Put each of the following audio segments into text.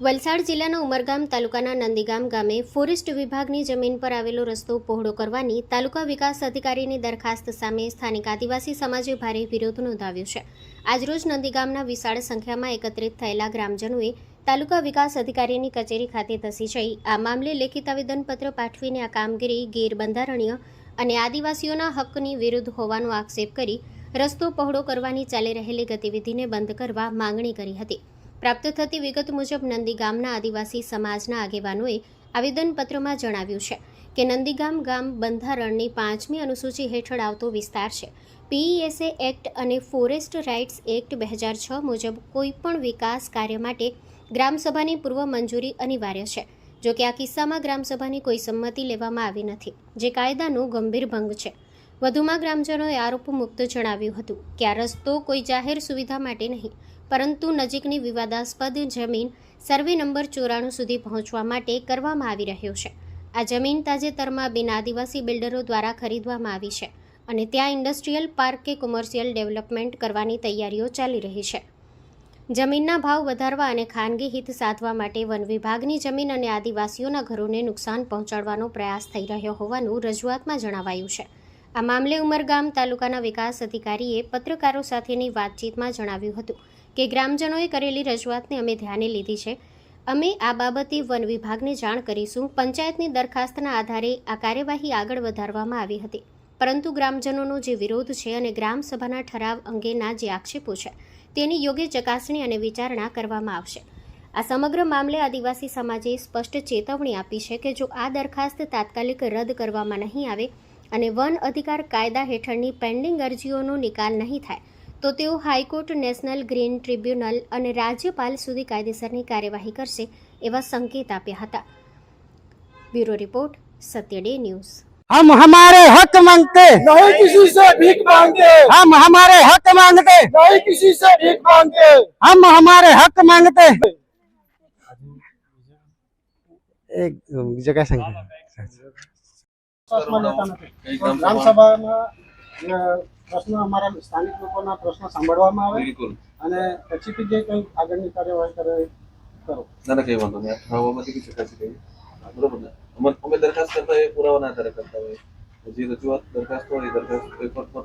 વલસાડ જિલ્લાના ઉમરગામ તાલુકાના નંદીગામ ગામે ફોરેસ્ટ વિભાગની જમીન પર આવેલો રસ્તો પહોળો કરવાની તાલુકા વિકાસ અધિકારીની દરખાસ્ત સામે સ્થાનિક આદિવાસી સમાજે ભારે વિરોધ નોંધાવ્યો છે. આજરોજ નંદીગામના વિશાળ સંખ્યામાં એકત્રિત થયેલા ગ્રામજનોએ તાલુકા વિકાસ અધિકારીની કચેરી ખાતે ધસી જઈ આ મામલે લેખિત આવેદનપત્ર પાઠવીને આ કામગીરી ગેરબંધારણીય અને આદિવાસીઓના હકની વિરુદ્ધ હોવાનો આક્ષેપ કરી રસ્તો પહોળો કરવાની ચાલી રહેલી ગતિવિધિને બંધ કરવા માંગણી કરી હતી. પ્રાપ્ત થતી વિગત મુજબ નંદીગામના આદિવાસી સમાજના આગેવાનોએ આવેદનપત્રમાં જણાવ્યું છે કે નંદીગામ ગામ બંધારણની પાંચમી અનુસૂચિ હેઠળ આવતો વિસ્તાર છે. પીઈએસએ એક્ટ અને ફોરેસ્ટ રાઇટ્સ એક્ટ બે હજાર છ મુજબ કોઈપણ વિકાસ કાર્ય માટે ગ્રામસભાની પૂર્વ મંજૂરી અનિવાર્ય છે, જો કે આ કિસ્સામાં ગ્રામસભાની કોઈ સંમતિ લેવામાં આવી નથી, જે કાયદાનો ગંભીર ભંગ છે. વધુમાં ગ્રામજનોએ આરોપ મુક્ત જણાવ્યું હતું કે આ રસ્તો કોઈ જાહેર સુવિધા માટે નહીં પરંતુ નજીકની વિવાદાસ્પદ જમીન સર્વે નંબર ચોરાણું સુધી પહોંચવા માટે કરવામાં આવી રહ્યો છે. આ જમીન તાજેતરમાં બિન આદિવાસી બિલ્ડરો દ્વારા ખરીદવામાં આવી છે અને ત્યાં ઇન્ડસ્ટ્રીયલ પાર્ક કે કોમર્શિયલ ડેવલપમેન્ટ કરવાની તૈયારીઓ ચાલી રહી છે. જમીનના ભાવ વધારવા અને ખાનગી હિત સાધવા માટે વન વિભાગની જમીન અને આદિવાસીઓના ઘરોને નુકસાન પહોંચાડવાનો પ્રયાસ થઈ રહ્યો હોવાનું રજૂઆતમાં જણાવાયું છે. આ મામલે ઉમરગામ તાલુકાના વિકાસ અધિકારીએ પત્રકારો સાથેની વાતચીતમાં જણાવ્યું હતું કે ગ્રામજનોએ કરેલી રજૂઆતને અમે ધ્યાને લીધી છે. અમે આ બાબતે વન વિભાગને જાણ કરીશું. પંચાયતની દરખાસ્તના આધારે આ કાર્યવાહી આગળ વધારવામાં આવી હતી. પરંતુ ગ્રામજનોનો જે વિરોધ છે અને ગ્રામસભાના ઠરાવ અંગેના જે આક્ષેપો છે, તેની યોગ્ય ચકાસણી અને વિચારણા કરવામાં આવશે. આ સમગ્ર મામલે આદિવાસી સમાજે સ્પષ્ટ ચેતવણી આપી છે કે જો આ દરખાસ્ત તાત્કાલિક રદ કરવામાં નહીં આવે અને વન અધિકાર કાયદા હેઠળની પેન્ડિંગ અરજીઓનો નિકાલ નહીં થાય તો તેઓ હાઈકોર્ટ નેશનલ ગ્રીન ટ્રિબ્યુનલ અને રાજ્યપાલ સુધી કાયદેસરની કાર્યવાહી કરશે એવા સંકેત આપ્યા હતા bureau report Satya day news हम हमारे हक मांगते नहीं किसी से भीख मांगते हम हमारे हक मांगते नहीं किसी से भीख मांगते हम हमारे हक मांगते एक બીજું કઈ સંખ્યા વિશ્વાસમાં લેતા પ્રશ્ન અમારા સ્થાનિક લોકોના પ્રશ્ન સાંભળવામાં આવે બિલકુલ. અને પછીથી જે કંઈ આગળની કાર્યવાહી કરે કરો. ના ના કંઈ વાંધો નહીં. ઠરાવોમાંથી બી ચકાસી લઈએ બરોબર ને? અમે અમે દરખાસ્ત કરતા હોય એ પુરાવાના આધારે કરતા હોય જે રજૂઆત દરખાસ્ત હોય એ દરખાસ્ત પેપર પર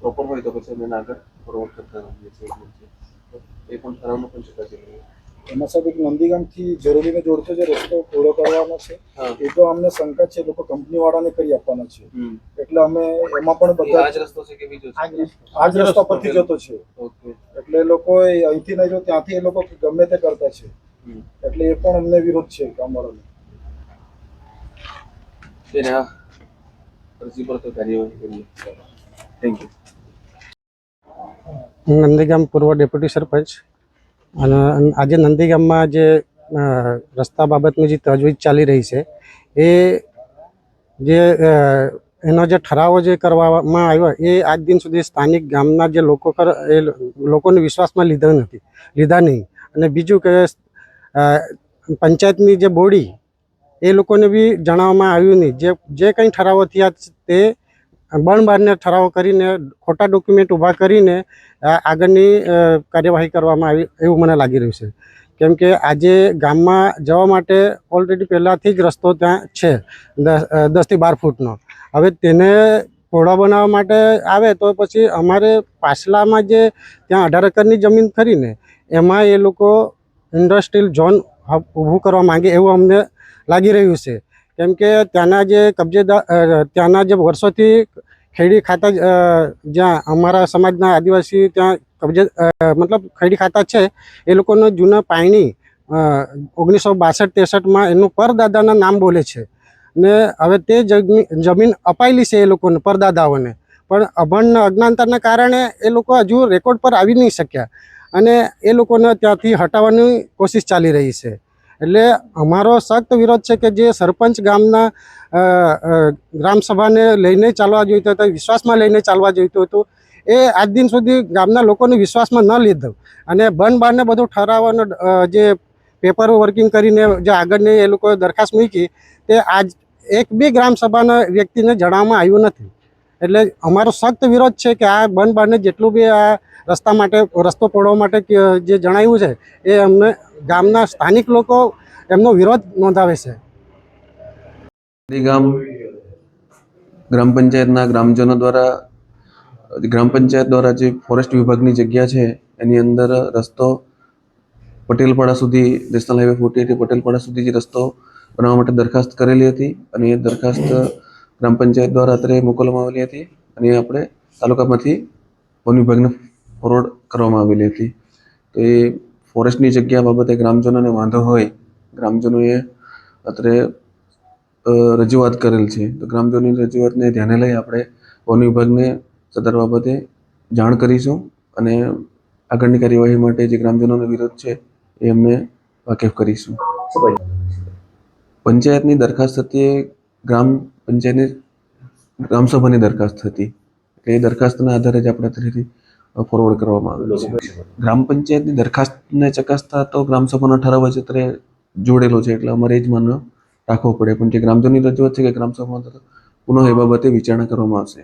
પ્રોપર હોય તો પછી અમે એના આગળ ફોરવર્ડ કરતા રહીએ છીએ. એ પણ ઠરાવનું પણ ચકાસી લઈએ. એમાં સાહેબ એક નંદીગામથી જરૂરીને જોડતો જે રસ્તો પૂરો કરવાનો છે એ તો અમને શંકા છે લોકો કંપની વાળાને કરી આપવાના છે. એટલે અમે એમાં પણ બધા આજ રસ્તો છે કે બીજો આજ રસ્તા. પરથી જતો છે. એટલે એ લોકો એ અહીંથી નહીં જો ત્યાંથી એ લોકો ગમે તે કરતા છે. એટલે એ પણ અમને વિરોધ છે ગામવાળાને. તેને અરજી પર તો કાર્યવાહી કરીએ. થેન્ક યુ નંદીગામ પૂર્વ ડેપ્યુટી સરપંચ અને આજે નંદીગામમાં જે રસ્તા બાબતની જે તજવીજ ચાલી રહી છે, એ જે એનો જે ઠરાવો જે કરવામાં આવ્યો, એ આજ દિન સુધી સ્થાનિક ગામના જે લોકો કર, એ લોકોને વિશ્વાસમાં લીધા નથી, લીધા નહીં. અને બીજું કે પંચાયતની જે બોડી, એ લોકોને બી જણાવવામાં આવ્યું નહીં. જે જે કંઈ ઠરાવો થયા તે બણબારને ઠરાવ કરીને, ખોટા ડોક્યુમેન્ટ ઊભા કરીને આગળની કાર્યવાહી કરવામાં આવી એવું મને લાગી રહ્યું છે. કેમ કે આજે ગામમાં જવા માટે ઓલરેડી પહેલાંથી જ રસ્તો ત્યાં છે દસ દસથી બાર ફૂટનો. હવે તેને પહોળા બનાવવા માટે આવે તો પછી અમારે પાછલામાં જે ત્યાં અઢાર એકરની જમીન ખરીને, એમાં એ લોકો ઇન્ડસ્ટ્રીયલ ઝોન ઊભું કરવા માંગે એવું અમને લાગી રહ્યું છે. કેમ કે ત્યાંના જે કબજેદાર ત્યાંના જે વર્ષોથી ખેડી ખાતા જ્યાં અમારા સમાજના આદિવાસી ત્યાં કબજે મતલબ ખેડી ખાતા છે, એ લોકોનો જૂના પાણી ઓગણીસો બાસઠ ત્રેસઠમાં એનું પરદાદાના નામ બોલે છે. ને હવે તે જમીન અપાયેલી છે એ લોકોને, પરદાદાઓને. પણ અભણ અજ્ઞાનતાના કારણે એ લોકો હજુ રેકોર્ડ પર આવી નહીં શક્યા. અને એ લોકોને ત્યાંથી હટાવવાની કોશિશ ચાલી રહી છે. એટલે અમારો સખ્ત વિરોધ છે કે જે સરપંચ ગામના ગ્રામસભાને લઈને ચાલવા જોઈતું હતું વિશ્વાસમાં લઈને ચાલવા જોઈતું હતું એ આજ દિન સુધી ગામના લોકોને વિશ્વાસમાં ન લીધો. અને બન બારને બધું ઠરાવવાનો જે પેપર વર્કિંગ કરીને જે આગળની એ લોકોએ દરખાસ્ત મૂકી, તે આજ એક બી ગ્રામસભાના વ્યક્તિને જણાવવામાં આવ્યું નથી. એટલે અમારો સખ્ત વિરોધ છે કે આ બન બારને જેટલું બી આ રસ્તા માટે, રસ્તો પડવા માટે જે જણાવ્યું છે, એ અમને ગામના સ્થાનિક લોકો એમનો વિરોધ નોંધાવે છે. ગામ ગ્રામ પંચાયતના ગ્રામજનો દ્વારા, ગ્રામ પંચાયત દ્વારા જે ફોરેસ્ટ વિભાગની જગ્યા છે, એની અંદર રસ્તો પટેલપાડા સુધી, national highway forty eight Patelpada સુધી જે રસ્તો બનાવવા માટે દરખાસ્ત કરેલી હતી અને એ દરખાસ્ત ગ્રામ પંચાયત દ્વારા અત્યારે મોકલવામાં આવેલી હતી અને આપણે તાલુકામાંથી વન વિભાગને ફોરવર્ડ કરવામાં આવેલી હતી. તો એ ફોરેસ્ટની જગ્યા બાબતે ગ્રામજનોને વાંધો હોય, ગ્રામજનોએ અત્રે રજૂઆત કરેલ છે. તો ગ્રામજનોની રજૂઆતને ધ્યાને લઈ આપણે વન વિભાગને સદર બાબતે જાણ કરીશું અને આગળની કાર્યવાહી માટે જે ગ્રામજનોનો વિરોધ છે એ અમે વાકેફ કરીશું. પંચાયતની દરખાસ્ત હતી એ ગ્રામ પંચાયતની, ગ્રામસભાની દરખાસ્ત હતી. એ દરખાસ્તના આધારે જ આપણે અત્યારેથી ફોરવર્ડ કરવામાં આવેલો છે. ગ્રામ પંચાયતની દરખાસ્તને ચકાસતા તો ગ્રામસભાનો ઠરાવ જ અત્યારે જોડેલો છે એટલે અમારે એ જ માનવ રાખવો પડે. પણ જે ગ્રામજનની રજૂઆત છે કે ગ્રામસભામાં પુનઃ એ બાબતે વિચારણા કરવામાં આવશે.